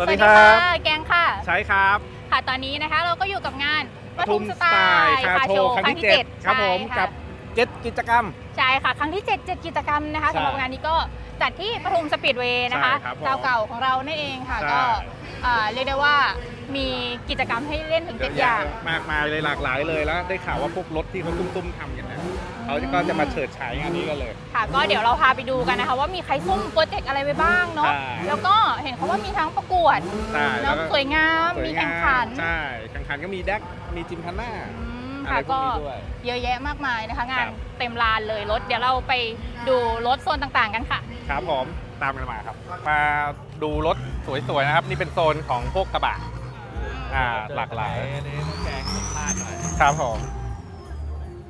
วัสดีครับ แกงค่ะ ใช่ครับ ค่ะตอนนี้นะคะเราก็อยู่กับงานปทุมสไตล์คาโชว์ครั้งที่ 7 ครับผมใช่ะกับเจ็ดกิจกรรม ใช่ค่ะ ครั้งที่ 7 7 กิจกรรมนะคะใช่สำหรับงานนี้ก็จัดที่ปทุมสปีดเวย์นะคะใช่ครับผมเจ้าเก่าของเรานั่นเองค่ะใช่ก็อ่าเรียกได้ว่ามีกิจกรรมให้เล่นถึงเยเจ็อะดอย่าแยะงมากมายเลยหลากหลายเลยแล้ว ได้ข่าวว่าพวกรถที่เขาตุ้มๆทำกัน เนี่ยเขาก็จะมาเฉิดฉายงานนี้กันเลย ค่ะ ก็เดี๋ยวเราพาไปดูกันนะคะ ว่ามีใครซุ่มโปรเจกต์อะไรไปบ้างเนาะ ใช่ แล้วก็เห็นเขาว่ามีทั้งประกวดใช่แล้เนาะวก็สวยงามสวยมีงาแข่งขันใช่แข่งขันก็มีแดกมีจิมคันหน้าอืมอะไรค่ะพวก็ กนี้ด้วย เยอะแยะมากมายนะคะ งานครับ เต็มลานเลยรถ เดี๋ยวเราไปดูรถโซนต่างๆกันค่ะ ครับผมตามกันมาครับ มาดูรถสวยๆนะครับ นี่เป็นโซนของพวกกระบะอ่าหลากหลาย อันนี้ต้องแกงต้องพลาดหน่อยครับผม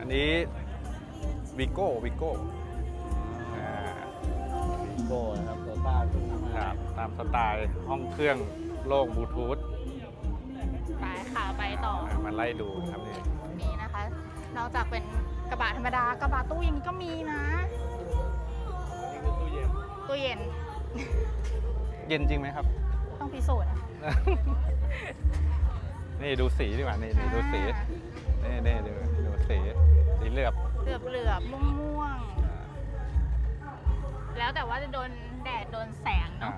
อันนี้ วิโก้วิโก้อ่าวีโก้นะครับโตต้าขึ้นมาครับตามสไตล์ห้องเครื่องโล่งบลูทูธไปค่ะไปต่ออ่ามาไล่ดูครับนี่นี่นะคะ นอกจากเป็นกระบะธรรมดากระบะตู้อย่างนี้ก็มีนะนี่คือตู้เย็นตู้เย็น เย็นจริงไหมครับ ต้องพิสูจน์อะนี่ดูสีดีกว่านี่นี่ดูสีอ่านี่นี่ดูดูสีสีเหลือบ เหลือบเหลือบม่วงม่วงๆแล้วแต่ว่าจะโดนแดดโดนแสงอ่าเนาะ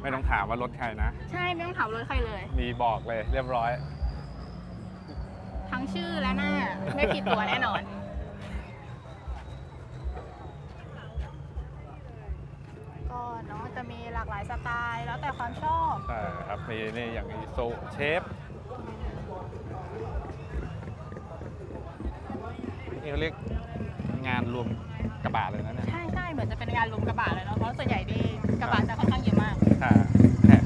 ไม่ต้องถามว่ารถใครนะ ใช่ไม่ต้องถามรถใครเลย มีบอกเลยเรียบร้อย ทั้งชื่อและหน้า ไม่ผิดตัวแน่นอน ก็เนาะจะมีหลากหลายสไตล์แล้วแต่ความชอบ ใช่ครับมีนี่อย่างอีโซเชฟ นี่เขาเรียกงานรวมกระบะเลยนะเนี่ยใช่ใช่เหมือนจะเป็นงานรวมกระบะเลยเนาะเพราะส่วนใหญ่ดีกระบะจะค่อนข้างเยอะมากค่ะแค่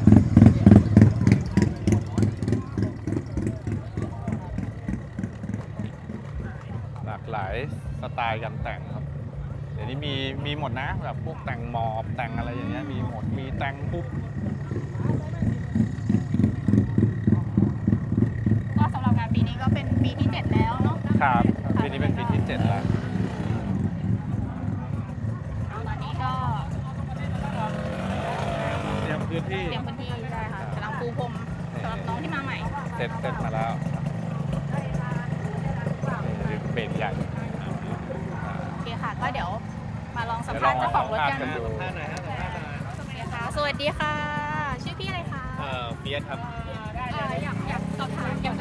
หลากหลายสไตล์การแต่งครับ เดี๋ยวนี้มีมีหมดนะแบบพวกแต่งหมอบแต่งอะไรอย่างเงี้ยมีหมดมีแต่งปุ๊บ ก็สำหรับงานปีนี้ก็เป็นปีที่ 7 แล้วเนาะ ครับปี นี้เป็นปีที่เจ็ดแล้วตอนนี้ก็เตรียมพื้นที่ เตรียมพื้นที่ใช่ค่ะกำลังปูพรมสำหรับน้องที่มาใหม่ เสร็จเสร็จมาแล้วนี่เบรกใหญ่โอเคค่ะ ก็เดี๋ยวมาลองสัมเดี๋ยวลภาอษงณ์เจ้าของรถสัมภาษกัณ์นกันดูท่าไหนฮะท่าไหนโอเคค่ะสวัสดีค่ะ ชื่อพี่อะไรคะ เอ่อเฟียสครับเอ่ออยากอยากสอบถามเกี่ยว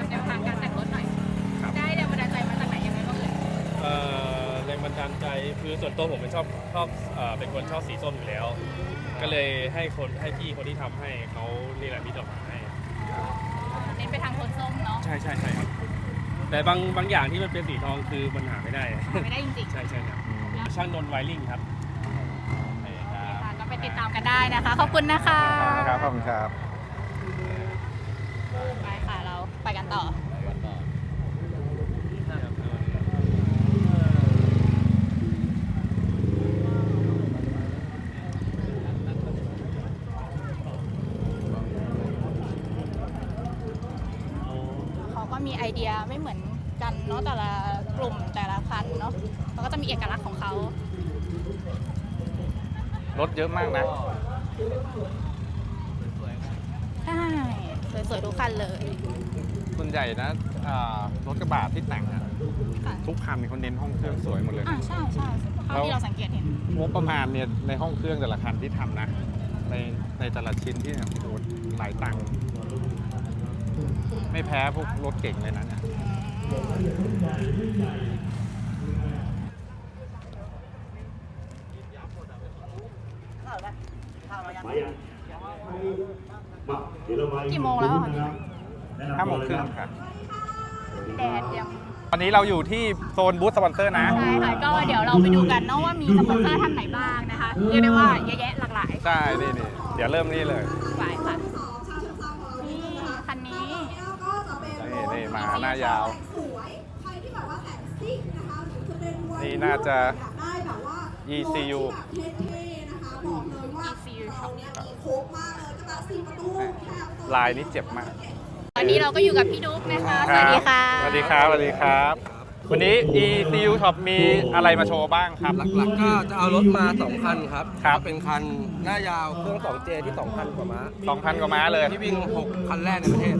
แรงบันดาลใจคือส่วนตัวผมเป็นชอบชอบเอ่อเป็นคนชอบสีส้มอยู่แล้ว ก็เลยให้คนให้พี่คนที่ทำให้เขานี่แหละที่ดอกมาให้เน้นไปทางโทนส้มเนาะใช่ใช่ใช่ครับ แต่บางบางอย่างที่มันเป็นสีทองคือมันหาไม่ได้ หาไม่ได้จริงๆใช่ใช่ครับช่างนนท์ไวริ่งครับโอเคคโอรัเคบค่ะก็ไปติดตามกันได้นะคะ ขอบคุณนะคะ ครับขอบคุณครับ ไปค่ะ เราไปกันต่อ เขาก็มีไอเดียไม่เหมือนกันเนาะแต่ละกลุ่มแต่ละคันเนาะเขาก็จะมีเอกลักษณ์ของเขารถเยอะมากนะใช่สวยๆทุกคันเลยส่วนใหญ่นะอ่ารถกระบะที่แต่งอะค่ะทุกคันเขาเน้นห้องเครื่องสวยหมดเลย อ่าใช่ใช่เท่าที่เราสังเกตเห็นงบประมาณเนี่ยในห้องเครื่องแต่ละคันที่ทำนะ ในในแต่ละชิ้นที่เนี่ยโอ้โหหลายตังค์ ไม่แพ้พวกรถเก่งเลยนะเนี่ยกี่โมงแล้วอะคะห้าโมงครึ่งค่ะ แดดยังตอนนี้เราอยู่ที่โซนบูธสปอนเซอร์นะ ใช่ค่ะ ก็เดี๋ยวเราไปดูกันเนาะว่ามีสปอนเซอร์ท่านไหนบ้างนะคะ เรียกได้ว่าเยอะแยะหลากหลาย ใช่ นี่นี่เดี๋ยวเริ่มนี่เลยหลายค่ะนี่คันนี้ นี่นี่มา หน้ายาว สวยใครที่แบบว่าแต่งซิ่งนะคะหรือจะเป็นวัยนี่น่าจะ อยากได้แบบว่า ECU รถที่แบบเท่ๆนะคะบอกเลยว่า ECU เราเนี่ยมีโค้กมากเลยกระบะสี่ประตูแคบ ลายนี้เจ็บมากตอนนี้เราก็อยู่กับพี่ดุ๊กนะคะ สวัสดีค่ะ สวัสดีครับ สวัสดีครับ วันนี้ ECU Shop มีอะไรมาโชว์บ้างครับ หลักๆก็จะเอารถมา 2 คันครับครับก็เป็นคันหน้ายาวเครื่อง 2J ที่ 2,000 กว่าม้า2,000 กว่าม้าเลยที่วิ่ง 6 คันแรกในประเทศ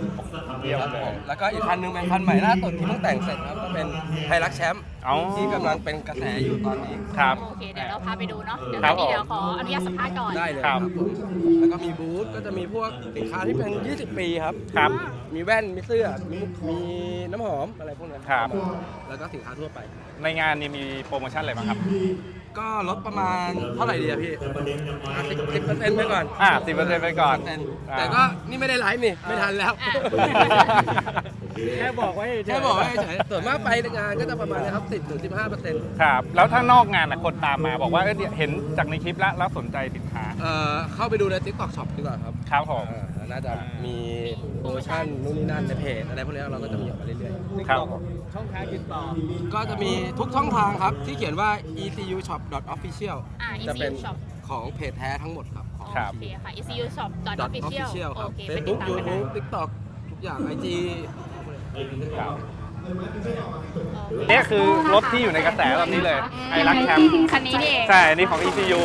เยี่ยมครับเลผยมแล้วก็อีกคันหนึงเป็นคันใหม่ล่าสุดที่เพิ่งแต่งเสร็จครับก็เป็นไฮรักแชมป์ เอาที่กำลังเป็นกระแสอยู่ตอนนี้ครับ โอเค เดี๋ยวเราพาไปดูเนาะ เดี๋ยวครัตบอนนี้เดี๋ยวขออนุญาตสัมภาษณ์ก่อน ได้เลยคครัรับ บผมแล้วก็มีบูธก็จะมีพวกสินค้าที่เป็น 20 ปีครับ ครับ มีแว่น มีเสื้อ มีมีน้ำหอมอะไรพวกนั้นครับ แล้วก็สินค้าทั่วไป ในงานนี้มีโปรโมชั่นอะไรบ้างครับ ก็ลดประมาณเท่าไหร่ดีอะพี่สิบสิบเปอร์เซ็นต์ไปก่อนอ่า10%ไปก่อนแต่ก็นี่ไม่ได้ไลฟ์นี่ ไม่ทันแล้ว แค่บอกไว้เฉยๆแค่บอกให้เฉยๆส่วนมากไปในงานก็จะประมาณนะครับ10ถึง15เปอร์เซ็นต์ครับแล้วถ้านอกงานนะคนตามมาบอกว่าเอ้ยเนี่ยเห็นจากในคลิปแล้วแล้วสนใจสินค้าเอ่อเข้าไปดูใน TikTok Shop ดีกว่าครับครับผม อ่าน่าจะมีโปรโมชั่นนู่นนี่นั่นในเพจอะไรพวกนี้เราก็จะมีออกมาเรื่อยครับช่องทางติดต่อ ๆ ก็จะมีทุกช่องทางครับ ที่เขียนว่า ecu shop official อ่า จะเป็น ECU Shop ของเพจแท้ทั้งหมดครับ ครับ โอเคค่ะ ECU Shop dot official official คโอรับเคไปติด Facebook ตามกันได้ YouTube TikTok ทุกอย่าง IG เนี่ยคือรถที่อยู่ในกระแสตอนนี้เลยไอรักแคมป์คันนี้นี่เองใช่ อันนี้ของ ECU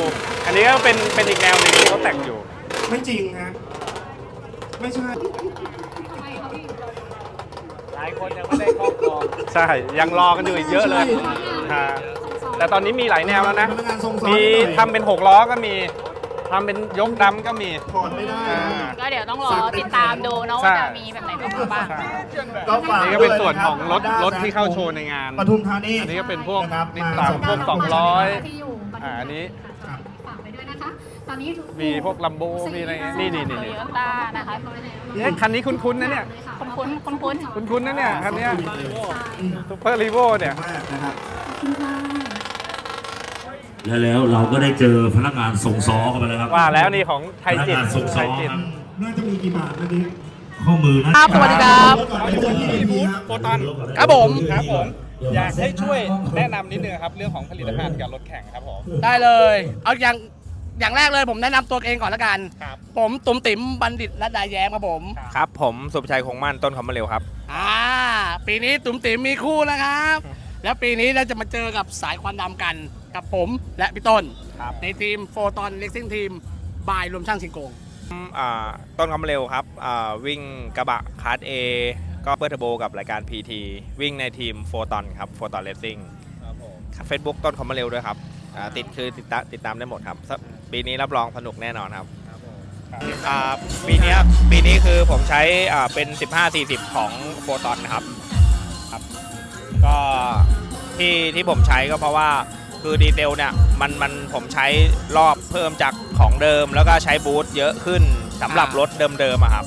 อันนี้ก็เป็นเป็นอีกแนวหนึงที่เขาแต่งอยู่ ไม่จริงฮะไม่ใช่หลายคนยังไม่ได้ครอบครองใช่ยังรอกันอยู่อีกเยอะเลยฮะแต่ตอนนี้มีหลายแนวแล้วนะ พนักงานทรงซ้อนมีหน่อย ทำเป็น6ล้อก็มี ทำเป็นยกดำก็มี ถอดไม่ได้อ่า ก็เดี๋ยวต้องรอติดตามดูเนาะใช่ว่าจะมีแบบไหนมาบ้าง ใช่ก็ฝากนี่ก็เป็นส่วนของรถด้รถที่เข้าโชว์ในงาน ปทุมธานีอันนี้ก็เป็นพวกนะครับนิสสันพวก200ที่อยู่ปทุมอ่าอันนี้ ค่ะฝากไว้ด้วยนะคะ ตอนนี้มีพวกลัมโบมีอะไรเงี้ยนี่นี่นี่โตนี่โยต้านะคะเนี่ยคันนี้คุ้นๆนะเนี่ย คุ้นคุ้นคุ้นคุ้นคุ้นๆนะเนี่ยคันเนี้ยซูเปอร์รีโวเนี่ย มากนะครับ แล้วแล้วเราก็ได้เจอพนักงานส่งซอกันไปแล้วครับว่าแล้วนี่ของไทยพนักจิตงานส่งไทซอยจิตครับน่าจะมีกี่บาทเมื่อกี้ข้อมือนะครับสวัสดีครับ ก่อนไปที่ดีบูธโฟตอนครับผม ครับผม อยากให้ช่วยแนะนำนิดนึงครับ เรื่องของผลิตภัณฑ์กับรถแข่งครับผม ได้เลย เอาอย่างอย่างแรกเลยผมแนะนำตัวเองก่อนละกัน ครับ ผมตุ๋มติ๋มบัณฑิตรัตดาแย้มครับผมครับ ผมสุภชัยคงมั่นต้นคำมะเร็วครับ อ่าปีนี้ตุ๋มติ๋มมีคู่แล้วครับ แล้วปีนี้เราจะมาเจอกับสายควันดำกัน กับผมและพี่ต้น ครับในทีมโฟตอนเล็กซิ่งทีมบายรวมช่างชิงโกงอ่าต้นคำมะเร็วครับอ่าวิ่งกระบะคาร์ดเอก็เปิดเทอร์โบกับรายการ PT วิ่งในทีมโฟตอนครับโฟตอนเลสซิ่งครับผม เฟซบุ๊กต้นคำมะเร็วด้วยครับอ่าติดคือติดตามติดตามได้หมดครับสปีนี้รับรองสนุกแน่นอนครับอ่าปีเนี้ยปีนี้คือผมใช้อ่าเป็น 15-40 ของโฟตอนนะครับครับ ก็ที่ที่ผมใช้ก็เพราะว่า คือดีเซลเนี่ยมันมันผมใช้รอบเพิ่มจากของเดิม แล้วก็ใช้บูทเยอะขึ้นสำหรับรถเดิมๆอะครับ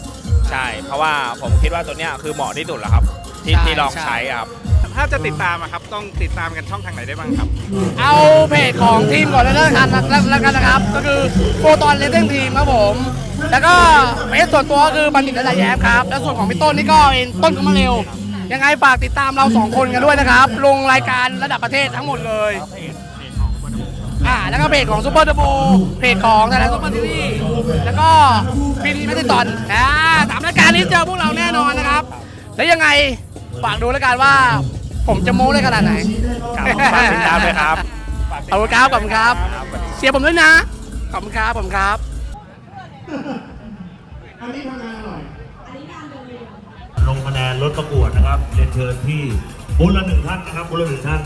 ใช่ เพราะว่าผมคิดว่าตัวเนี้ยคือเหมาะที่สุดแล้วครับ ที่ใช่ที่ลองใช่ ใช้อะครับ ถ้าจะติดตามอะครับ ต้องติดตามกันช่องทางไหนได้บ้างครับ เอาเพจของทีมก่อนแล้วกันแล้วกันนะครับ ก็คือโฟตอนเลสซิ่งทีมครับผม แล้วก็เฟซส่วนตัวก็คือบัณฑิตรัตดาแย้มครับ แล้วส่วนของพี่ต้นนี่ก็เป็นต้นกำมะเร็ว ยังไงฝากติดตามเราสองคนกันด้วยนะครับ ลงรายการระดับประเทศทั้งหมดเลย อ่าแล้วก็เพจของซูเปอร์เทอร์โบเพจของไทยแลนด์ซูเปอร์ซีรีส์แล้วก็พีดีแมตติตอนอ่าสามรายการนี้เจอพวกเราแน่นอนนะครับ แล้วยังไงฝากดูแล้วกันว่า ผมจะโม้ได้ขนาดไหนครับฝากติดตามด้วยครับขอบคุณครับขอบคุณครับเชียร์ผมด้วยนะขอบคุณครับขอบคุณครับ อันนี้ทำงานอร่อย ลงคะแนนรถประกวดนะครับเรียนเชิญที่บุญละหนึ่งท่านนะครับบุญละหนึ่งท่าน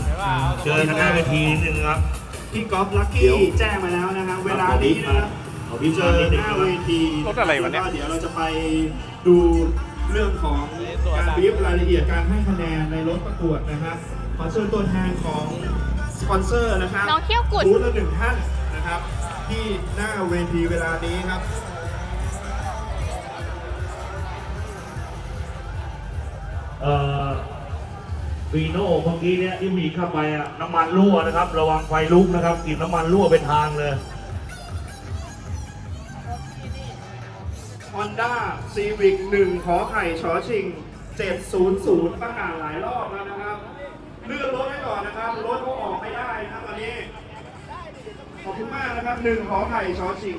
เชิญคณะเวทีนิดนึงครับ พี่ก๊อฟลักกี้แจ้งมาแล้วนะครับเวลานี้นะครับขอพี่เจเชิอญนิดนึงหน้านะคเวรับทีรถอะไรวะเนี่ย แล้ก็เดี๋ยวเราจะไปดูเรื่องของการบีฟรายละเอียดการให้คะแนนในรถประกวดนะครับ ขอเชิญตัวแทนของสปอนเซอร์นะครับน้องเขี้ยวกุด บูธละหนึ่งท่านนะครับ ที่หน้าเวทีเวลานี้ครับ เอ่อ ฟีโน่เมื่อกี้เนี่ยที่มีเข้าไปอะน้ำมันรั่วนะครับ ระวังไฟลุกนะครับกลิ่นน้ำมันรั่วเป็นทางเลย Honda Civic 1 ขอไข่ชอชิง 700 ประกาศหลายรอบแล้วนะครับ เลื่อนรถไว้ก่อนนะครับ รถเขาออกไม่ได้นะครับตอนนี้ ขอบคุณมากนะครับ 1 ขอไข่ชอชิง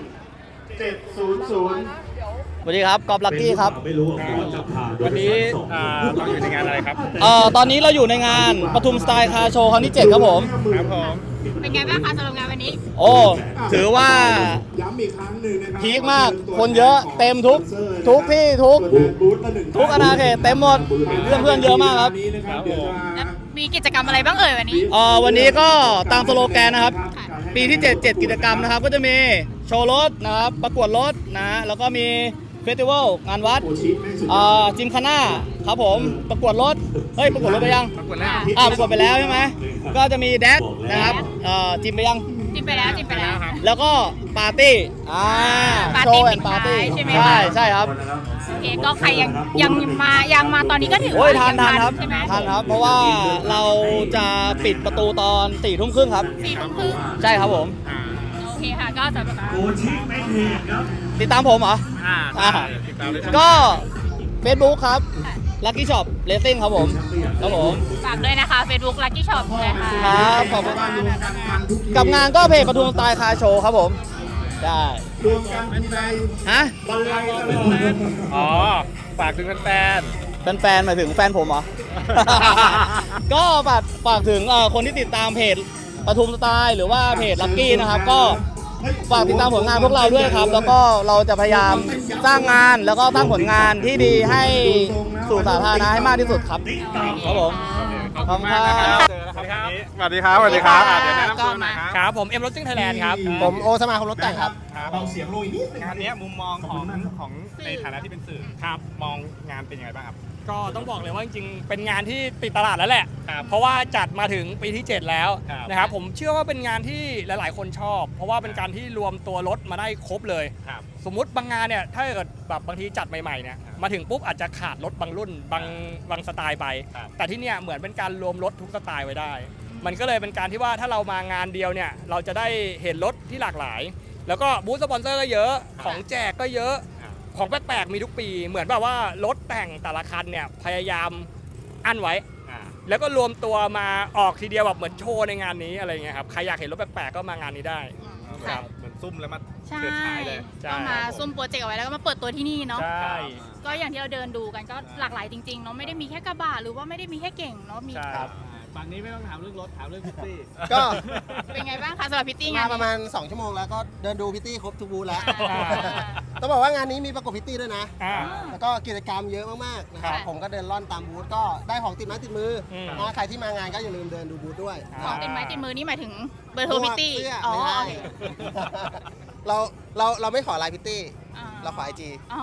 700 สวัสดีครับกอบลักกี้ครับไม่รู้ว่าผมจะผ่านวันนี้อ่าเราอยู่ในงานอะไรครับเอ่อตอนนี้เราอยู่ในงานปทุมสไตล์คาร์โชว์ครั้งที่7ครับผมครับผมเป็นไงบ้างคะสำหรับงานวันนี้ โอ้ถือว่าย้ำอีกครั้งหนึ่งนะครับพีคมากคนเยอะเต็มทุกทุกที่ทุกบูธละหนึ่งทุกอนาเขตเต็มหมดเพื่อนเพื่อนๆเยอะมากครับนี้นะครับเดี๋ยวจะแล้วมีกิจกรรมอะไรบ้างเอ่ยวันนี้เอ่อวันนี้ก็ตามสโลแกนนะครับ ปีที่ 7 7 กิจกรรมนะครับ ก็จะมีโชว์รถนะครับประกวดรถนะแล้วก็มี เฟสติวัลงานวัดโอชิแม่งสุดยอ่อดาจิมคาน่าครับผมประกวดรถ เฮ้ย ประกวดรถไปยัง ประกวดแล้วอ่าประกวดไปแล้วใช่ไหมก็จะมีแดกนะครับเอ่อจิมไปยัง จิมไปแล้วจิมไปแล้วแล้วก็ปาร์ตี้อ่าปาร์โชตี้ว์แอปินดปาร์ท้าตี้ยใช่ไหมใช่คะใช่ครับโอเคก็ใครยังยังมายังมาตอนนี้ก็ถือโอ้ยว่าทานทานครับใช่ไหมทานครับ เพราะว่าเราจะปิดประตูตอนสี่ทุ่มครึ่งครับสี่ทุ่มครึ่งใช่ครับผมโอเคค่ะก็สำหรับโอชิไม่เทศครับ ติดตามผมเหรอ อ่าอ่า ติดตามเลยก็ Facebook ครับ Lucky Shop Racing ครับผมครับผม ฝากด้วยนะคะ Facebook Lucky Shop นะคะครับขอบคุณรวมกันมันทุกทีกับงานก็เพจปทุมสไตล์คาร์โชว์ครับผม ได้รวมกันทีไรฮะบรรลัยตลอดอ๋อ ฝากถึงแฟน แฟนๆหมายถึงแฟนผมเหรอ ก็ฝากฝากถึงเอ่อคนที่ติดตามเพจปทุมสไตล์หรือว่าเพจลักกี้นะครับ ก็ ฝากติดตามผลงานพวกเราด้วยครับ แล้วก็เราจะพยายามสร้างงานแล้วก็สร้างผลงานที่ดีให้สู่สาธารณะให้มากที่สุดครับครับผมๆขอบคุณมากนะครับเจอแล้วครับสวัสดีครับสวัสดีครับอะเดี๋ยวแนะนำตัวหน่อยครับครับผมเอ็มรถซิ่งไทยแลนด์ครับ ผมโอสมาคมรถแต่งครับครับ เบาเสียงลงอีกนิดนึงงานเนี้ยมุมมองของของในฐานะที่เป็นสื่อครับมองงานเป็นยังไงบ้างครับ ก็ต้องบอกเลยว่าจริงๆ เป็นงานที่ติดตลาดแล้วแหละ ครับเพราะว่าจัดมาถึงปีที่ 7 แล้วครับนะครับผมเชื่อว่าเป็นงานที่หลายๆ คนชอบ เพราะว่าเป็นการที่รวมตัวรถมาได้ครบเลย ครับ สมมุติบางงานเนี่ยถ้าเกิดแบบบางทีจัดใหม่ๆเนี่ยครับมาถึงปุ๊บอาจจะขาดรถบางรุ่นบางบางสไตล์ไป ครับ แต่ที่เนี่ยเหมือนเป็นการรวมรถทุกสไตล์ไว้ได้ มันก็เลยเป็นการที่ว่าถ้าเรามางานเดียวเนี่ยเราจะได้เห็นรถที่หลากหลาย แล้วก็บูธสปอนเซอร์ก็เยอะของแจกก็เยอะครับ ของแปลกๆมีทุกปี เหมือนแบบว่ารถแต่งแต่ละคันเนี่ยพยายามอั้นไว้ อ่าแล้วก็รวมตัวมาออกทีเดียวแบบเหมือนโชว์ในงานนี้อะไรเงี้ยครับใครอยากเห็นรถแปลกๆก็มางานนี้ได้ค่ะเหมือนซุ่มแล้วมาใช่เปิดฉายเลยใช่ ก็มาซุ่มโปรเจกต์เอาไว้แล้วก็มาเปิดตัวที่นี่เนาะ ใช่ ก็อย่างที่เราเดินดูกันก็หลากหลายจริงๆเนาะไม่ได้มีแค่กระบะหรือว่าไม่ได้มีแค่เก่งเนาะมีใช่ ฝั่งนี้ไม่ต้องถามเรื่องรถถามเรื่องพิตตี้ ก็ เป็นไงบ้างคะสำหรับพิตตี้งามานประมาณ 2 ชั่วโมงแล้วก็เดินดูพิตตี้ครบทุกบูธแล้ว อ่า ต้องบอกว่างานนี้มีประกบพิตตี้ด้วยนะ อ่า แล้วก็กิจกรรมเยอะมากๆนะครับ ค่ะผมก็เดินล่อนตามบูธก็ได้ของติดไม้ติดมืออม นะใครที่มางานก็อย่าลืมเดินดูบูธด้วยของติดไม้ติดมือนี่หมายถึงเบอร์โทรพิตตี้ เสื้ออ๋อไม่ใช่โอเคเราเราเราไม่ขอไลน์พิตตี้อ่าเราขอไอจี อ๋อ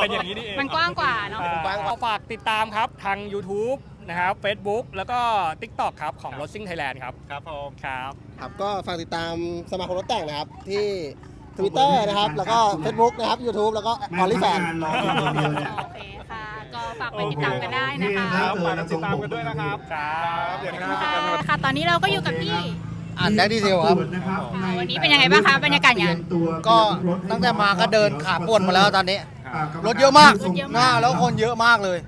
เป็นอย่างนี้นี่เองมันกว้างกว่าเนาะกว้างกว่าฝากติดตามครับทาง YouTube นะครับ Facebook แล้วก็ TikTok ครับของ r o s i n g Thailand ครับ ครับผมครับ ครับก็ฝากติดตามสมาคมรถแต่งนะครับ ที่ Twitter นะครับ แล้วก็ Facebook นะครับ YouTube แล้วก็ o อ l ิแฟนรออยู่คนเดียวเนี่ย โอเคค่ะ ก็ฝากไปติดตามกันได้นะคะ ครับฝากติดตามกันด้วยนะครับ ครับเดี๋ยวนะคค่ะรับ ค่ะ ตอนนี้เราก็อยู่กับพี่ อ่านได้ดีเทลครับอ่าวันนี้เป็นยังไงบ้างคะบรรยากาศงาน ก็ตั้งแต่มาก็เดินขาปวดหมดแล้วตอนนี้ค รับรถเยอะมากรถเยอะมากหน้าแล้วคนเยอะมากเลย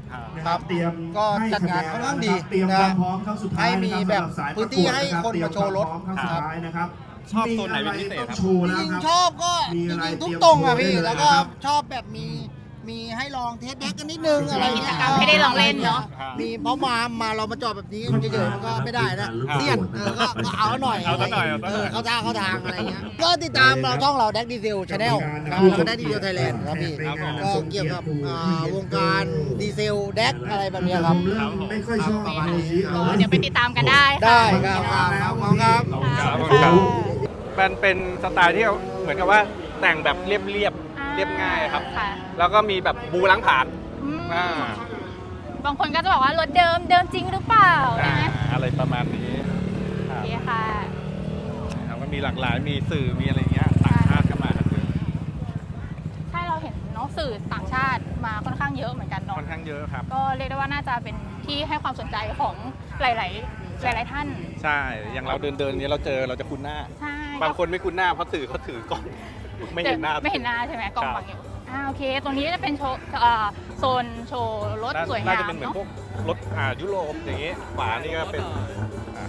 ครับเตรียมก็จัดงานค่อนข้างดีเตรียมความพร้อมเข้าสุดท้ายให้มีแบบพื้นที่ให้คนมาโชว์รถเตยมความพร้อมเข้าสุดท้ายนะครับชอบโซนไหนเป็นพิเศษครับมีอะไต้องโชว์แล้วจริงครับๆชอบก็มีจอะไรริงๆทุกเตรียมตรงอะโชว์ได้พี่เลยแล้วก็นะครับชอบแบบมี มีให้ลองเทสแดกกันนิดนึงอะไรมีกิเงี้จยกรรมให้ได้ลองเล่นเนาะมีเพราะมามาเรามาจอดแบบนี้เฉยๆมันก็ไม่ได้นะเสี้ยนเออก็ก็เอาหน่อยเอาซะหน่อยเอาซะเอหน่อยอเข้าทางเข้าทางอะไรเงี้ยก็ติดตามเราช่องเราแดกดีเซลชาแนลแล้วก็แดกดีเซลไทยแลนด์ครับพี่ครับผม ก็เกี่ยวกับอ่าวงการดีเซลแดกอะไรแบบเนี้ยครับเริ่มไม่ค่อยชอบโอชิเราเดี๋ยวไปติดตามกันได้ค่ะ ได้ครับครับขอบคุณครับค่ะครับ มันเป็นสไตล์ที่เหมือนกับว่าแต่งแบบเรียบเรียบๆเรียบง่ายครับ ค่ะแล้วก็มีแบบบูล้างผ่านอืมอ่าบางคนก็จะบอกว่ารถเดิมเดิมจริงหรือเปล่าอ่านะอะไรประมาณนี้คโอรับ เคค่ะ ครับก็มีหลากหลาย มีสื่อ มีอะไรเงี้ย ต่างชาติก็มากันเยอะใช่เราเห็นเน้องสื่อต่างชาติมาค่อนข้างเยอะเหมือนกันเนาะ ค่อนข้างเยอะครับ ก็เรียกได้ว่าน่าจะเป็นที่ให้ความสนใจของหลาย ๆ หลาย ๆ ท่าน ใช่ อย่างเราเดินเดินๆเนี้ยเราเจอ เราจะคุ้นหน้า ใช่บางคนไม่คุ้นหน้าเพราะสื่อเขาถือกล้อง ไม่เห็นหน้า ไม่เห็นหน้าใช่ไหมกล้องครับบังอยู่อ่าโอเค ตรงนี้จะเป็นโชว์เอ่อโซนโชว์รถน่าสวยน่างาจะมเป็นเหมือนเนาะพวกรถอ่ายุโรปอย่างงี้ขวานี่ก็เป็นอ่า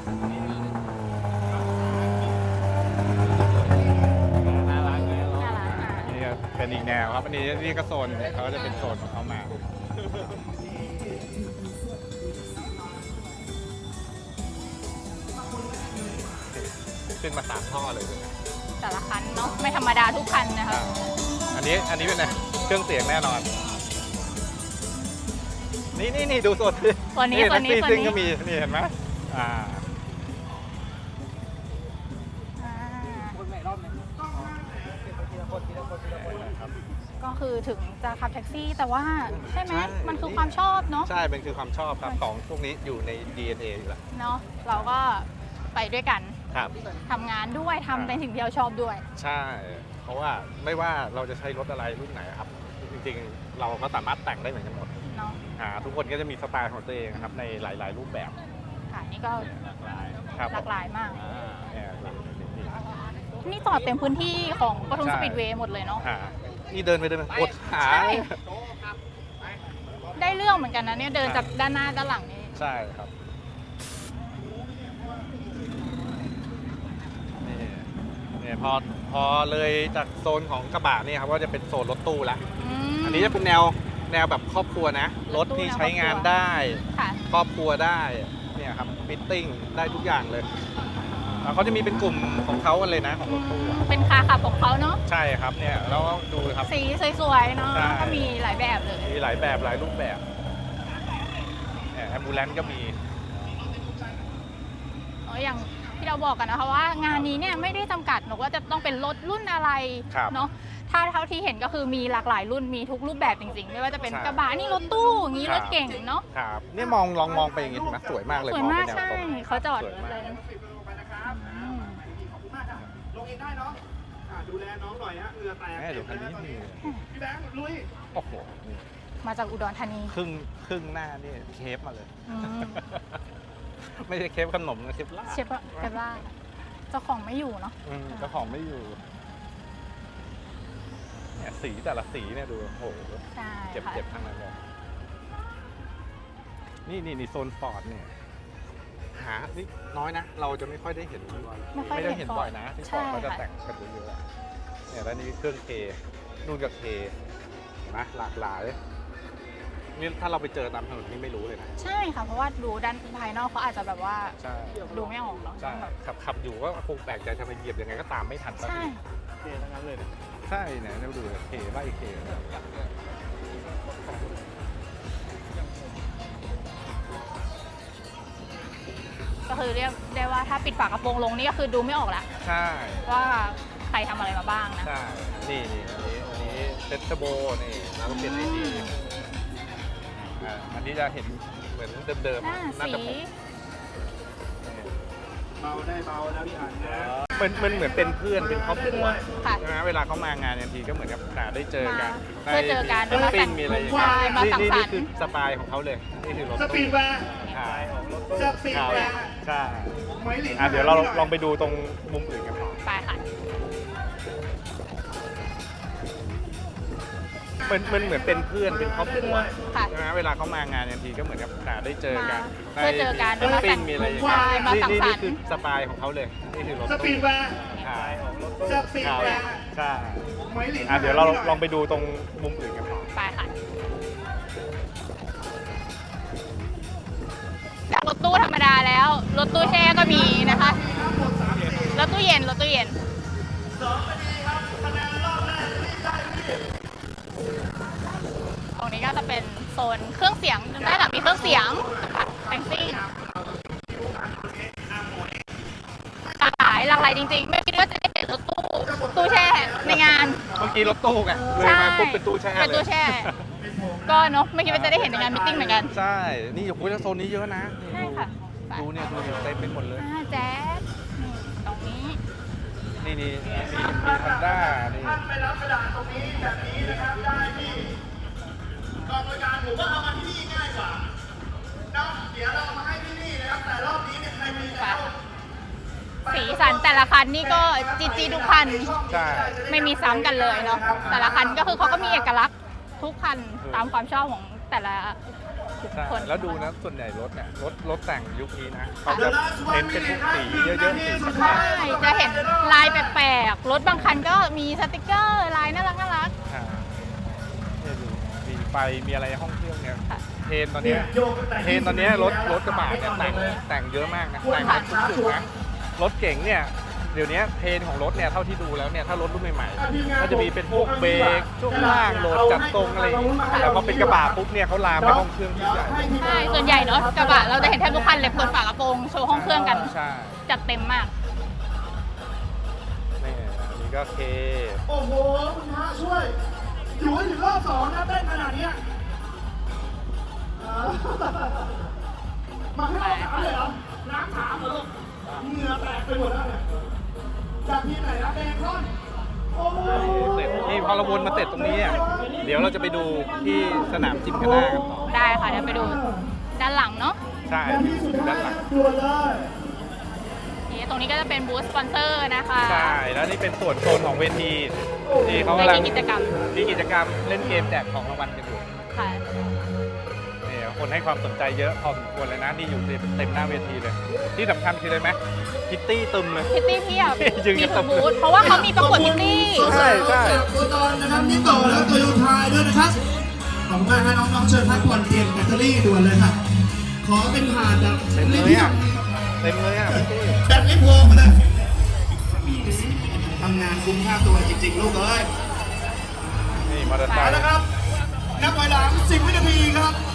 น่ารักเลยน่ารักอะนี่ก็เเป็นอีกแนวครับ อันนี้นี่ก็โซนเนี่ยเขาก็จะเป็นโซนของเขามา ขึ้นมาสามท่อเลยแต่ ละคันเนาะไม่ธรรมดาทุกคันนะคะอันนี้อันนี้เป็นไงเครื่องเสียงแน่นอน นี่นี่นี่ดูโซนตัวนี้ตัวนี้แท็กซี่ตัวซิ่งนี้ก็มีนี่เห็นไหมอ่าอ่าก็คือถึงจะขับแท็กซี่แต่ว่าใช่ไหมมันคือความชอบเนาะใช่เป็นคือความชอบครับของพวกนี้อยู่ใน DNA อยู่แล้วเนาะเราก็ ไปด้วยกันครับ ทำงานด้วยทำในสิ่งที่เราชอบด้วย ใช่ เพราะว่าไม่ว่าเราจะใช้รถอะไรรุ่นไหนครับ จริงๆ เราก็สามารถแต่งได้เหมือนกันหมดเนาะอ่าทุกคนก็จะมีสไตล์ของตัวเองครับในหลาย ๆ รูปแบบค่ะนี่ก็หลากหลายครับหลากหลายมาก อ่าเนี่ยหลากหลายนี่นี่จอดเต็มพื้นที่ของปทุมใช่ สปีดเวย์หมดเลยเนาะอ่านี่เดินไปเดินมากดขาใช่ ได้เรื่องเหมือนกันนะเนี่ยเดินจากด้านหน้าด้านหลังนี่ใช่ครับนี่ เนี่ยพอพอเลยจากโซนของกระบะเนี่ยครับก็จะเป็นโซนรถตู้ละมอันนี้จะเป็นแนวแนวแบบครอบครัวนะ รถที่ใช้งานได้ค่ะครอบครัวได้เนี่ยครับฟิตติ้งได้ทุกอย่างเลยแล้วเขาจะมีเป็นกลุ่มของเขากันเลยนะของรถตู้อะเป็นคาขับของเขาเนาะใช่ครับเนี่ยแล้วก็ดูครับสีสวยๆเนาะใช่ก็มีหลายแบบเลยมีหลายแบบหลายรูปแบบเนี่ยแอมบูเลนก็มีเอออย่าง ที่เราบอกกันนะคะว่างานนี้เนี่ยไม่ได้จำกัดหนูว่าจะต้องเป็นรถรุ่นอะไรครับเนาะถ้าเท่าที่เห็นก็คือมีหลากหลายรุ่นมีทุกรูปแบบจริงๆ ไม่ว่าจะเป็นใช่ กระบะนี่รถตู้อย่างนี้ครัรบถเก่งเนาะครับเนี่ยมองลองมองไปอย่างงี้เห็นไหมสวยมากเลยสวยมองมาเป็กนแนวใช่ตรง เขาจอดสวยมาก เลยอืมลงเองได้เนาะอ่าดูแลน้องหน่อยฮะเหงื่อแตกแม่เดี๋ยวคันนี้มีพี่แบงค์ลุย โอ้โหนี่มาจากอุดรธานีครึ่งครึ่งหน้านี่เคฟมาเลย อืม ไม่ใช่เคฟขนมนะเคฟลาบเชฟเชฟล่าเจ้าของไม่อยู่เนาะอืมเจ้าของไม่อยู่เนี่ยสีแต่ละสีเนี่ยดูโอ้โหใช่เจ็บค่ะเจ็บทั้งนั้นเลยนี่นี่นี่โซนฟอร์ดเนี่ยหานี่น้อยนะ เราจะไม่ค่อยได้เห็นไม่ค่อยได้เห็เห็นนฟบ่ออร์ยดนะ ที่ฟใช่อร์ดเขาจะค่ะแต่งกันเยอะๆเนี่ยแล้วนี่เครื่องเคนู่นกับเคเห็นไหมหลากหลาย นี่ถ้าเราไปเจอตามถนนนี่ไม่รู้เลยนะใช่ค่ะ เพราะว่าดูด้านภายนอกเขาอาจจะแบบว่าใช่ดูไม่ออกเนาะใช่ขับขับอยู่ก็คงแปลกใจทำไมเหยียบยังไงก็ตามไม่ทันสักใช่ทีเคทั้งนั้นเลยใช่เนี่ยเราดูเคไล่เคก็คือเรียกได้ว่าถ้าปิดฝากระโปรงลงนี่ก็คือดูไม่ออกแล้วใช่ว่าใครทำอะไรมาบ้างนะใช่นี่นี่อันนี้อันนี้เซตโบนี่แล้วก็เป็นไอดี อ่าอันนี้จะเห็นเหมือนเดิมหน้าๆน่าสีจะผมเบาได้เบานะพี่อันนะมันมันเหมือนเป็นเพื่อนเป็นครอบครัวค่ะ ใช่ไหมเวลาเขามางานบางทีก็เหมือนกับอ่าได้เจอกันมาเพื่อเจอกันได้มาปิ้สั่งงมีอะไรอย่างใช่เงี้ยมานี่สั่งนี่สรนี่รคือค์สไตล์ของเขาเลยนี่คือรถสปีดแวร์ใช่สปีดแวร์ ใช่ไม้หลินอะเดี๋ยวเราลองไปดูตรงมุมอื่นกันต่อ ไปค่ะมันมันเหมือนเป็นเพื่อนเป็นครอบครัวค่ะ ใช่ไหมเวลาเขามางานบางทีก็เหมือนกับอ่าได้เจอกันมาเพื่อเจอกันได้มาสั่ปิ้งงมีอะไรอย่างใช่เงี้ยมานี่สั่งนี่สรนี่รค์คือสไตล์ของเขาเลยนี่คือรถสปีดแวร์ ใช่สปีดแวร์ ใช่ไม้หลินอะเดี๋ยวเราลองไปดูตรงมุมอื่นกันต่อ ไปค่ะจากรถตู้ธรรมดาแล้ว รถตู้แช่ก็มีนะคะ รถตู้เย็น รถตู้เย็น ตรงนี้ก็จะเป็นโซนเครื่องเสียงด้านหลังมีเครื่องเสียงแต่งซิ่งหลากหลายหลากหลายจริง ๆ ไม่คิดว่าจะได้เห็นรถตู้ตู้แช่ในงาน เมื่อกี้รถตู้ไงเลยมาปุ๊บเป็นตู้แช่เป็นตู้แช่ ก็เนาะไม่คิดว่าจะได้เห็นในงานมิทติ้งเหมือนกันใช่ นี่อยู่คุยโซนนี้เยอะนะใช่ค่ะดูเนี่ยดูอยู่เต็มไปหมดเลย อ่าแจ๊สนี่ตรงนี้ นี่นี่มีมีฮันด้านี่ไปรับกระดาษตรงนี้แบบนี้นะครับได้ที่กองบริการผมว่าเอามาที่นี่ง่ายกว่าเนาะเดี๋ยวเราเอามาให้ที่นี่นะครับแต่รอบนี้เนี่ยใครมีแล้วสีสันแต่ละคันนี่ก็จีจีทุกคัน ใช่ไม่มีซ้ำกันเลยเนาะแต่ละคันก็คือเขาก็มีเอกลักษณ์ทุกคันตามความชอบของแต่ละ ทุกคน แล้วดูนะส่วนใหญ่รถเนี่ยรถรถแต่งยุคนี้นะเขาจะเห็นเป็นสีเยอะๆสีใช่จะเห็นลายแปลกๆ รถบางคันก็มีสติกเกอร์ลายน่ารักน่ารักอ่าดูมีไฟมีอะไรห้องเครื่องเนี่ยเทรนตอนเนี้ยเทรนตอนเนี้ยรถรถกระบะเนี่ยแต่งแต่งเยอะมากนะแต่งทุกสุดๆนะรถเก่งเนี่ย เดี๋ยวนี้เทรนของรถเนี่ยเท่าที่ดูแล้วเนี่ยถ้ารถรุ่นใหม่ๆก็จะมีเป็นพวกเบรกช่วงล่างโหลดจัดตรงอะไรอย่างงี้แต่พอเป็นกระบะปุ๊บเนี่ยเขาลามไปห้องเครื่องที่ใหญ่ใช่ส่วนใหญ่เนาะกระบะเราจะเห็นแทบทุกคันเลยเปิดฝากระโปรงโชว์ห้องเครื่องกันใช่จัดเต็มมากนี่อันนี้ก็เคโอ้โหคุณพระช่วยอยู่ให้ถึงรอบสองนะเต้นขนาดเนี้ยเออมาให้รอบสามเลยเหรอล้างสามเหรอลูกเหงื่อแตกไปหมดแล้วเนี่ย จากที่ไหนนะแดงร้อนโอ้โหเสร็จนี่พอเราวนมาเสร็จตรงนี้เนี่ยเดี๋ยวเราจะไปดูที่สนามจิมคาน่ากันต่อได้ค่ะเดี๋ยวไปดูด้านหลังเนาะใช่ด้านหลังด่วนเลยนี่ตรงนี้ก็จะเป็นบูธสปอนเซอร์นะคะใช่แล้วนี่เป็นส่วนโซนของเวทีที่เขาได้กำลังมีกิจกรรมมีกิจกรรมเล่นเกมแจกของรางวัลกันอยู่ค่ะนี่ คนให้ความสนใจเยอะพอสมควรเลยนะนี่อยู่เต็มหน้าเวทีเลย ที่สำคัญคืออะไรไหมพิตตี้ตึมเลยพิตตี้เพียบยืนมีกันทุกเต็มบูธเพราะว่าเขามีประกวดพิตตี้ ใช่ใช่ตัวตอนนะครับนี่ต่อแล้วตัวยูทายด้วยนะครับ ขอบคุณมากฮะน้องๆเชิญพักผ่อนเปลี่ยนแบตเตอรี่ด่วนเลยค่ะ ขอเป็นผ่านแบบเต็มเลยอะเต็มเลยอะพิตตี้แบตไม่พอมาเลยทำงานคุ้มค่าตัวจริงๆ ลูกเอ้ยนี่มอเตอร์ไซไปค์แล้วครับ นับถอยหลัง 10 วินาทีครับสำหรับ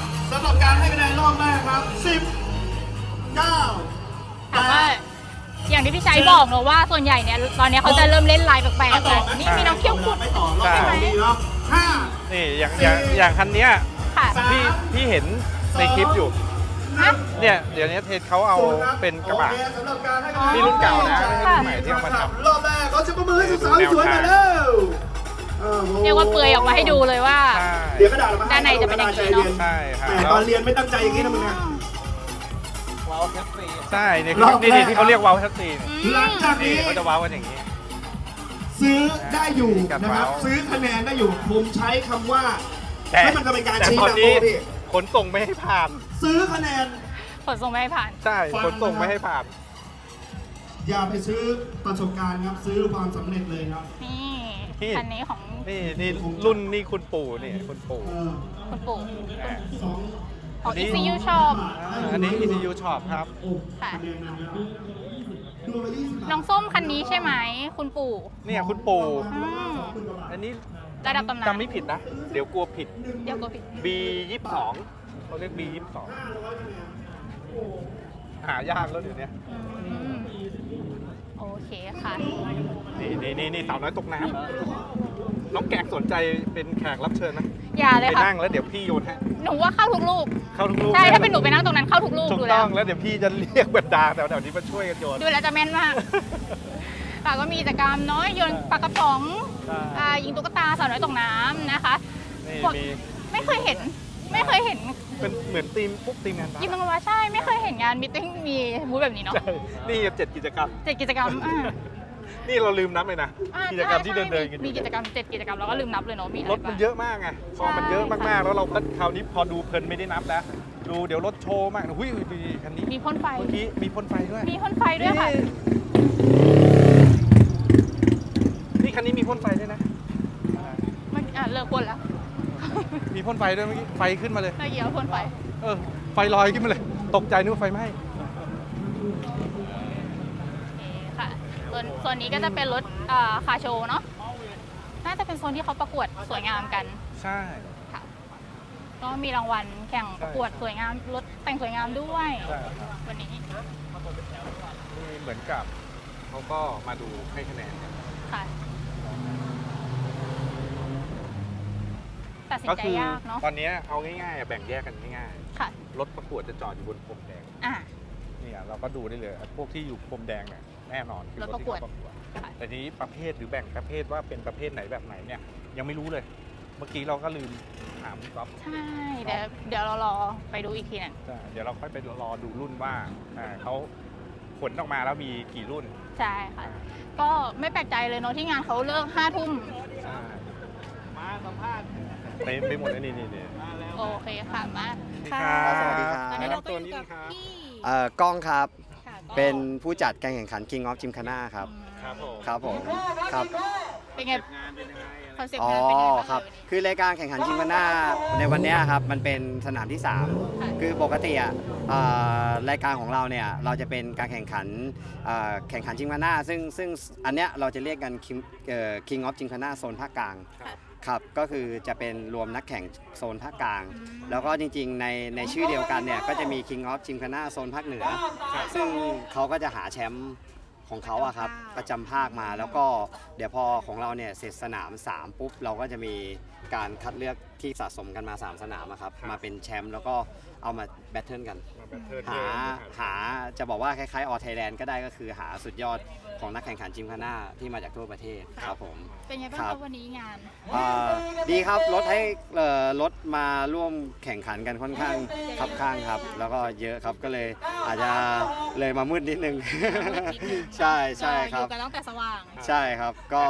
ที่พี่ชัยบอกเนอะว่าส่วนใหญ่เนี่ยตอนนี้เขาจะเริ่มเล่นลายแปลกๆแล้วนี่มีน้องเขี้ยวขุด ไม่ต่อรอบสองดีเนาะห้านี่อย่างอย่างอย่างคันเนี้ยค่ะพี่พี่เห็นในคลิปอยู่ฮะ เนี่ยเดี๋ยวนี้เทสเขาเอาเป็นกระบะ โอเคสำหรับการให้คะแนนนี่รุ่นเก่านะไม่ใช่รุ่นค่ะใหม่ที่เอามาทำ รอบแรกเขาจะประมือให้สาวๆสวยๆมาเร็วออโอ้โหเรียกว่าเปลือยออกมาให้ดูเลยว่า ใช่เดี๋ยวกระดาษเรามาด้านในจะเป็นอย่างนี้เนอะ ใช่ครับแหมแล้วตอนเรียนไม่ตั้งใจอย่างนี้นะมึงนะ ใช่ในครลิอปบนี่แรนี่กที่เขาเรียกว้าวชัดซีนหลังจากนี่นี้เขาจะว้าวกันอย่างนี้ ซื้อได้อยู่กับนะครับเมาส์ซื้อคะแนนได้อยู่ ผมใช้คำว่าแต่ให้มันจะเป็นการแต่ชี้ตอนนำนี้โต๊ะพี่ขนส่งไม่ให้ผ่าน ซื้อคะแนนขนส่งไม่ให้ผ่าน ใช่ฟัง ขนส่งนะครับไม่ให้ผ่าน อย่าไปซื้อประสบการณ์ครับ ซื้อความสำเร็จเลยครับ นี่นี่ คันนี้ของนี่นี่รุ่นนี่คุณปู่นี่คุณปู่เออคุณปู่ สอง ของอันนี้ ECU Shop อ่าอันนี้ ECU Shop ครับโอ้ค่ะคะแนนนำแล้วดูละยี่สิบบาทน้องส้มคันนี้ใช่ไหม คุณปู่เนี่ยคุณปู่ อืม อันนี้ระดับตำนาน จำไม่ผิดนะ เดี๋ยวกลัวผิด เดี๋ยวก็ผิด B ยี่สิบสองเขาเรียก B ยี่สิบสองหายากแล้วเดี๋ยวนี้อืม โอเคค่ะ นี่นี่นี่นี่สาวน้อยตกน้ำ น้องแกกสนใจเป็นแขกรับเชิญนะอย่าเลยไปค่ะ นั่งแล้วเดี๋ยวพี่โยนให้หนูว่าเข้าทุกลูก เข้าทุกลูกใช่ ถ้าเป็นหนูไปนั่งตรงนั้นเข้าทุกลูกถูกดูต้แล้อว งแล้วเดี๋ยวพี่จะเรียกบรรดาแถวๆนี้มาช่วยกันโยน ดูแล้วจะแม่นมากค่ะก็มีกิจกรรมเน้อยโยนปลากระป๋องใช่ อ่ายิงตุ๊กตาสาวน้อยตกน้ำนะคะ นี่พวกมีไม่เคยเห็น ไม่เคยเห็นเป็นเหมือนทีมพวกทีมงานบ้านยิมมังว่าใช่ ไม่เคยเห็นงานมิทติ้งมีบูธแบบนี้เนาะใช่นี่เจ็ดกิจกรรม เจ็ดกิจกรรมอ่า นี่เราลืมนับเลยนะอ่ากิจกรรมที่ใช่เดินเดินๆกันอมียู่กิจกรรมเจ็ดกิจกรรมเราก็ลืมนับเลยเนาะมีอะไรรถมันบ้างเยอะมากไงพอมันเยอะใช่มากๆ แล้วเราก็คราวนี้พอดูเพลินไม่ได้นับแล้วดูเดี๋ยวรถโชว์มากนะหุ้ยมีคันนี้มีพ่นไฟ เมื่อกี้มีพ่นไฟด้วย มีพ่นไฟด้วยค่ะนี่คันนี้มีพ่นไฟด้วยนะ มันอะเลิกพ่นแล้วมีพ่นไฟด้วยเมื่อกี้ ไฟขึ้นมาเลยเมื่อกี้เอาพ่นไฟ เออ ไฟลอยขึ้นมาเลย ตกใจนึกว่าไฟไหม้โอเคค่ะ ส่วนส่วนนี้ก็จะเป็นรถอ่าคาร์โชว์เนาะน่าจะเป็นโซนที่เขาประกวดสวยงามกัน ใช่ค่ะก็มีรางวัลแข่งประกวดสวยงามรถแต่งสวยงามด้วยใช่ครับวันนี้นี่เหมือนกับเขาก็มาดูให้คะแนนกันค่ะตัดสินก็ใจคือยากเนาะตอนเนี้ยเอาง่ายๆอะแบ่งแยกกันง่ายค่ะๆรถประกวดจะจอดอยู่บนพรมแดงอะ เนี่ยเราก็ดูได้เลยพวกที่อยู่พรมแดงเนี่ย แน่นอนคือรถรถประที่กวดเขาประกวดค่ะแต่ทีนี้ประเภทหรือแบ่งประเภทว่าเป็นประเภทไหนแบบไหนเนี่ย ยังไม่รู้เลย เมื่อกี้เราก็ลืมถามพี่ก๊อฟใช่ เดี๋ยวเดี๋ยวเรารอไปดูอีกทีหนึงใช่เดี๋ยวเราค่อยไปรอดูรุ่นว่าอ่าเขาผลออกมาแล้วมีกี่รุ่นใช่ค่ะ ก็ไม่แปลกใจเลยเนาะที่งานเขาเลิกห้าทุ่มใช่มาสัมภาษณ์เต็มไปหมดเลยนี่นี่นี่ โอเคค่ะมาสวัสดีครับ ตอนนี้เราก็ตัวอนี้ยู่กับนะครับพี่ เอ่อกล้องครับค่ะก็ เป็นผู้จัดการแข่งขัน King of Gymkhana ครับ ครับผมครับผม ครับ เป็นไงงานเป็นยังไงอะไรคอนเซ็ปต์อ๋องานเป็นยังไงบ้างครับ เอ่ย คือรายการแข่งขันจิงมาน่าในวันเนี้ยครับ มันเป็นสนามที่3คือปกติอะเอ่อรายการของเราเนี่ย เราจะเป็นการแข่งขันเอ่อแข่งขันจิงมาน่าซึ่งซึ่งอันเนี้ยเราจะเรียกกัน King เอ่อ King of จิงมาน่าโซนภาคกลาง ครับ ก็คือจะเป็นรวมนักแข่งโซนภาคกลาง แล้วก็จริงๆ ในในชื่อเดียวกันเนี่ยก็จะมี King of จิงมาน่าโซนภาคเหนือ ซึ่งเขาก็จะหาแชมป์ของเขาอะครับประจำภาคมาแล้วก็เดี๋ยวพอของเราเนี่ยเสร็จสนาม 3 ปุ๊บ เราก็จะมีการคัดเลือกที่สะสมกันมา 3 สนามอะครับ มาเป็นแชมป์แล้วก็เอามาแบทเทิลกัน มาแบทเทิลหาหาจะบอกว่าคล้ายๆออไทยแลนด์ก็ได้ก็คือหาสุดยอด ของนักแข่งขันจิมคาน่าที่มาจากทั่วประเทศครับผม เป็นไงบ้างคครัรับ บวันนี้งาน อ่าดีครับรถให้เอ่อรถมาร่วมแข่งขันกันค่อนข้างคับข้างครับ แล้วก็เยอะครับก็เลยอาจจะเลยมามืดนิดนึง ใช่ใช่คอรับยู่กันตั้งแต่สว่าง ใช่ครับก็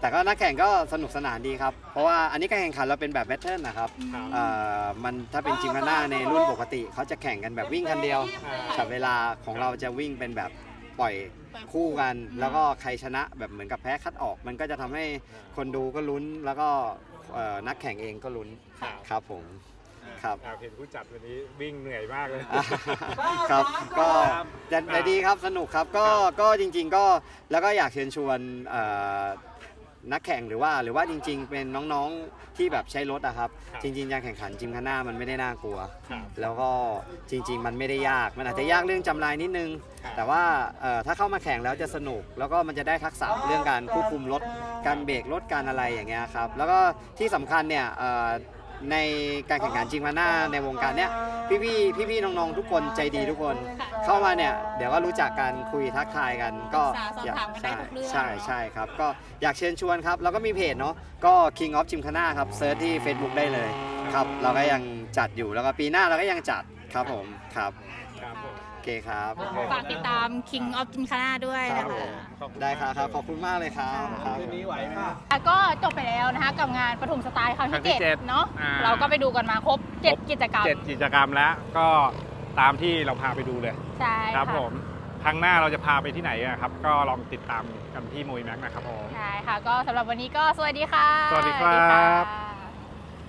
แต่ก็นักแข่งก็สนุกสนานดีครับ เพราะว่าอันนี้การแข่งขันเราเป็นแบบแบทเทิลนะครับเอ่อมันถ้าเป็นจิมคาน่าในรุ่นปกติ เขาจะแข่งกันแบบวิ่งคันเดียวแต่เวลาของเราจะวิ่งเป็นแบบ ปล่อยคู่กัน แล้วก็ใครชนะแบบเหมือนกับแพ้คัดออก มันก็จะทำให้คนดูก็ลุ้นแล้วก็เอ่อนักแข่งเองก็ลุ้นครับผม ครับอยากเห็นผู้จัดวันนี้วิ่งเหนื่อยมากเลย ครับก็แต่แต่ดีครับสนุกครับก็ก็จริง ๆ ก็แล้วก็อยากเชิญชวนเอ่อ นักแข่งหรือว่าหรือว่าจริง ๆ เป็นน้องๆที่แบบใช้รถอะครับ จริงๆการแข่งขันจิมคาน่ามันไม่ได้น่ากลัว แล้วก็จริง ๆ มันไม่ได้ยากมันอาจจะยากเรื่องจำลายนิดนึง แต่ว่าเอ่อถ้าเข้ามาแข่งแล้วจะสนุก แล้วก็มันจะได้ทักษะเรื่องการควบคุมรถการเบรกรถการอะไรอย่างเงี้ยครับแล้วก็ที่สำคัญเนี่ยเอ่อ ในการแข่งขันจริงมาหน้าในวงการเนี้ยพี่ๆพี่ๆน้องๆทุกคนใจดีทุกคนเข้ามาเนี่ยเดี๋ยวก็รู้จักกันคุยทักทายกัน ก็สอบถามกันได้ทุกเรื่อง ใช่ใช่ครับ ก็อยากเชิญชวนครับ แล้วก็มีเพจเนาะก็ King of Gymkhana ครับเซิร์ชที่ Facebook ได้เลยครับ เราก็ยังจัดอยู่แล้วก็ปีหน้าเราก็ยังจัดครับผมครับครับผมโอ เคครับ ฝากติดตาม King of Gymkhana ด้วยครันะบผคะมได้ครับครับ ขอบคุณมากเลยครับครับนี้ไหวไหมแล้วก็จบไปแล้วนะคะกับงานปฐมสไตล์ครั้งครั้ที่งที่เจ็ด7เนาะอ่า เราก็ไปดูกันมาครบ 7 กิจกรรมเจ็ดกิจกรรมแล้วก็ตามที่เราพาไปดูเลยใช่ครับค่ะผมครั้งหน้าเราจะพาไปที่ไหนอะครับ ก็ลองติดตามกันที่มวยแม็กนะครับผม ใช่ค่ะ ก็สำหรับวันนี้ก็สวัสดีค่ะ สวัสดีครับ